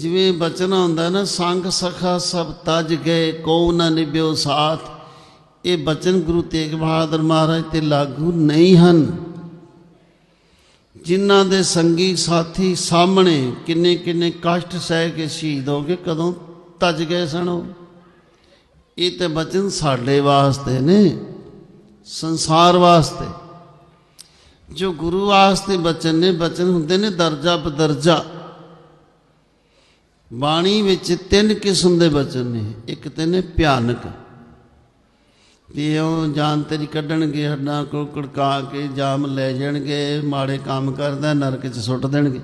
ਜਿਵੇਂ ਬਚਨ ਹੁੰਦਾ ਨਾ, ਸੰਗ ਸਖਾ ਸਭ ਤਜ ਗਏ ਕੋ ਨਾ ਨਿਭਿਓ ਸਾਥ। ਇਹ ਬਚਨ ਗੁਰੂ ਤੇਗ ਬਹਾਦਰ ਮਹਾਰਾਜ ਤੇ ਲਾਗੂ ਨਹੀਂ ਹਨ। ਜਿਨ੍ਹਾਂ ਦੇ ਸੰਗੀ ਸਾਥੀ ਸਾਹਮਣੇ ਕਿੰਨੇ ਕਿੰਨੇ ਕਸ਼ਟ ਸਹਿ ਕੇ ਸ਼ਹੀਦ ਹੋ ਗਏ, ਕਦੋਂ ਤਜ ਗਏ ਸਨ ਉਹ। ਇਹ ਤੇ ਬਚਨ ਸਾਡੇ ਵਾਸਤੇ ਨੇ, ਸੰਸਾਰ ਵਾਸਤੇ। ਜੋ ਗੁਰੂ ਵਾਸਤੇ ਬਚਨ ਨੇ, ਬਚਨ ਹੁੰਦੇ ਨੇ ਦਰਜਾ ਬਦਰਜਾ। ਬਾਣੀ ਵਿੱਚ ਤਿੰਨ ਕਿਸਮ ਦੇ ਬਚਨ ਨੇ। ਇੱਕ ਤੇ ਨੇ ਭਿਆਨਕ। ਵੀ ਉਹ ਜਾਨ ਤੇਰੀ ਕੱਢਣਗੇ, ਹੱਡਾਂ ਕੋਲ ਕੜਕਾ ਕੇ ਜਾਮ ਲੈ ਜਾਣਗੇ, ਮਾੜੇ ਕੰਮ ਕਰਦਾ, ਨਰਕ 'ਚ ਸੁੱਟ ਦੇਣਗੇ।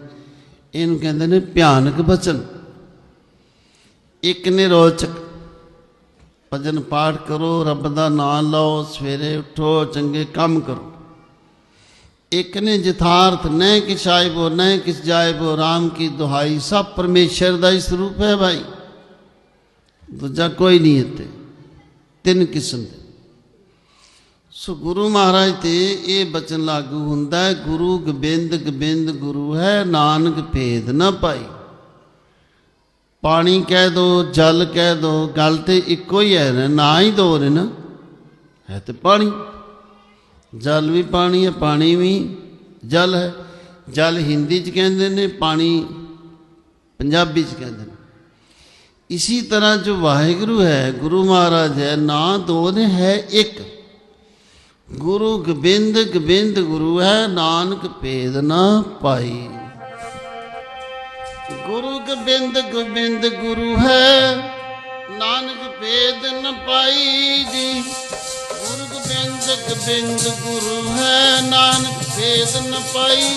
ਇਹਨੂੰ ਕਹਿੰਦੇ ਨੇ ਭਿਆਨਕ ਬਚਨ। ਇੱਕ ਨੇ ਰੋਚਕ। ਭਜਨ ਪਾਠ ਕਰੋ, ਰੱਬ ਦਾ ਨਾਮ ਲਓ, ਸਵੇਰੇ ਉਠੋ, ਚੰਗੇ ਕੰਮ ਕਰੋ। ਇੱਕ ਨੇ ਯਥਾਰਥ ਨਹਿ ਕਿਛ ਆਇਬੋ ਨਹਿ ਕਿਛ ਜਾਇਬੋ RAM ਕੀ ਦੁਹਾਈ ਸਭ ਪਰਮੇਸ਼ਰ ਦਾ ਹੀ ਸਰੂਪ ਹੈ ਭਾਈ ਦੂਜਾ ਕੋਈ ਨਹੀਂ ਇੱਥੇ ਤਿੰਨ ਕਿਸਮ ਦੇ ਸੋ ਗੁਰੂ ਮਹਾਰਾਜ ਤੇ ਇਹ ਬਚਨ ਲਾਗੂ ਹੁੰਦਾ ਹੈ ਗੁਰੂ ਗੋਬਿੰਦ ਗੋਬਿੰਦ ਗੁਰੂ ਹੈ ਨਾਨਕ ਭੇਦ ਨਾ ਪਾਈ ਪਾਣੀ ਕਹਿ ਦੋ ਜਲ ਕਹਿ ਦੋ ਗੱਲ ਤੇ ਇੱਕੋ ਹੀ ਹੈ ਨਾ ਨਾ ਹੀ ਦੋ ਨੇ ਨਾ ਹੈ ਤੇ ਪਾਣੀ ਜਲ ਵੀ ਪਾਣੀ ਹੈ, ਪਾਣੀ ਵੀ ਜਲ ਹੈ। ਜਲ ਹਿੰਦੀ ਚ ਕਹਿੰਦੇ ਨੇ, ਪਾਣੀ ਪੰਜਾਬੀ ਚ ਕਹਿੰਦੇ ਨੇ। ਇਸੀ ਤਰ੍ਹਾਂ ਜੋ ਵਾਹਿਗੁਰੂ ਹੈ, ਗੁਰੂ ਮਹਾਰਾਜ ਹੈ, ਨਾ ਦੋ ਨੇ, ਹੈ ਇੱਕ। ਗੁਰੂ ਗੋਬਿੰਦ ਗੋਬਿੰਦ ਗੁਰੂ ਹੈ, ਨਾਨਕ ਭੇਦ ਨਾ ਪਾਈ। ਗੁਰੂ ਗੋਬਿੰਦ ਗੋਬਿੰਦ ਗੁਰੂ ਹੈ, ਨਾਨਕ ਭੇਦ ਨਾ ਪਾਈ ਜੀ ਗੁਰੂ ਗੋਬਿੰਦ ਗੋਬਿੰਦ ਗੁਰੂ ਹੈ ਨਾਨਕ ਭੇਦ ਨ ਪਾਈ।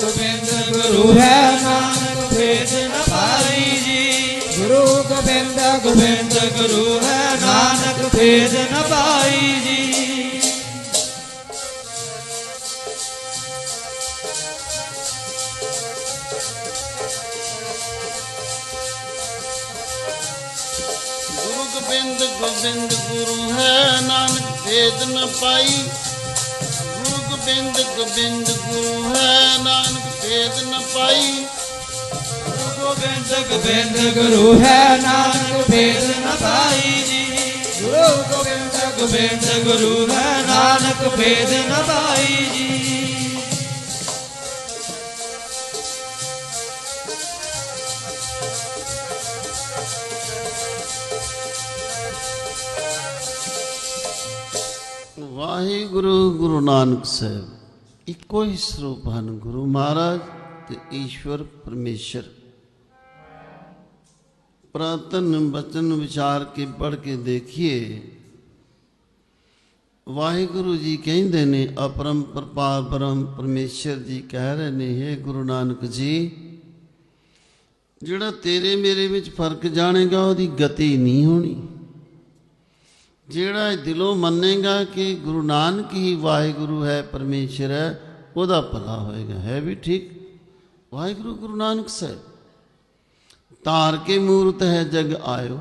ਗੋਬਿੰਦ ਗੁਰੂ ਹੈ ਨਾਨਕ ਭੇਦ ਨ ਪਾਈ ਜੀ। ਗੁਰੂ ਗੋਬਿੰਦ ਗੋਬਿੰਦ ਗੁਰੂ ਹੈ ਨਾਨਕ ਭੇਦ ਨ ਪਾਈ ਗੋਬਿੰਦ ਗੋਬਿੰਦ ਗੁਰੂ ਹੈ ਨਾਨਕ ਭੇਦ ਨ ਪਾਈ। ਗੁਰੂ ਗੋਬਿੰਦ ਗੋਬਿੰਦ ਗੁਰੂ ਹੈ ਨਾਨਕ ਭੇਦ ਨ ਪਾਈ। ਗੁਰੂ ਗੋਬਿੰਦ ਗੋਬਿੰਦ ਗੁਰੂ ਹੈ ਨਾਨਕ ਭੇਦ ਨ ਪਾਈ। ਜੀ ਗੁਰੂ ਗੋਬਿੰਦ ਗੋਬਿੰਦ ਗੁਰੂ ਹੈ ਨਾਨਕ ਭੇਦ ਨ ਪਾਈ। ਵਾਹਿਗੁਰੂ, ਗੁਰੂ ਨਾਨਕ ਸਾਹਿਬ, ਇੱਕੋ ਹੀ ਸਰੂਪ ਹਨ ਗੁਰੂ ਮਹਾਰਾਜ ਤੇ ਈਸ਼ਵਰ ਪਰਮੇਸ਼ਰ। ਪ੍ਰਾਤਨ ਬਚਨ ਵਿਚਾਰ ਕੇ ਪੜ ਕੇ ਦੇਖੀਏ, ਵਾਹਿਗੁਰੂ ਜੀ ਕਹਿੰਦੇ ਨੇ ਅਪਰੰਪਰ ਪਾਰ ਬ੍ਰਹਮ ਪਰਮੇਸ਼ਰ ਜੀ ਕਹਿ ਰਹੇ ਨੇ, ਹੈ ਗੁਰੂ ਨਾਨਕ ਜੀ, ਜਿਹੜਾ ਤੇਰੇ ਮੇਰੇ ਵਿੱਚ ਫ਼ਰਕ ਜਾਣੇਗਾ, ਉਹਦੀ ਗਤੀ ਨਹੀਂ ਹੋਣੀ। ਜਿਹੜਾ ਇਹ ਦਿਲੋਂ ਮੰਨੇਗਾ ਕਿ ਗੁਰੂ ਨਾਨਕ ਹੀ ਵਾਹਿਗੁਰੂ ਹੈ, ਪਰਮੇਸ਼ਰ ਹੈ, ਉਹਦਾ ਭਲਾ ਹੋਏਗਾ। ਹੈ ਵੀ ਠੀਕ? ਵਾਹਿਗੁਰੂ ਗੁਰੂ ਨਾਨਕ ਸਾਹਿਬ, ਤਾਰ ਕੇ ਮੂਰਤ ਹੈ, ਜਗ ਆਇਓ।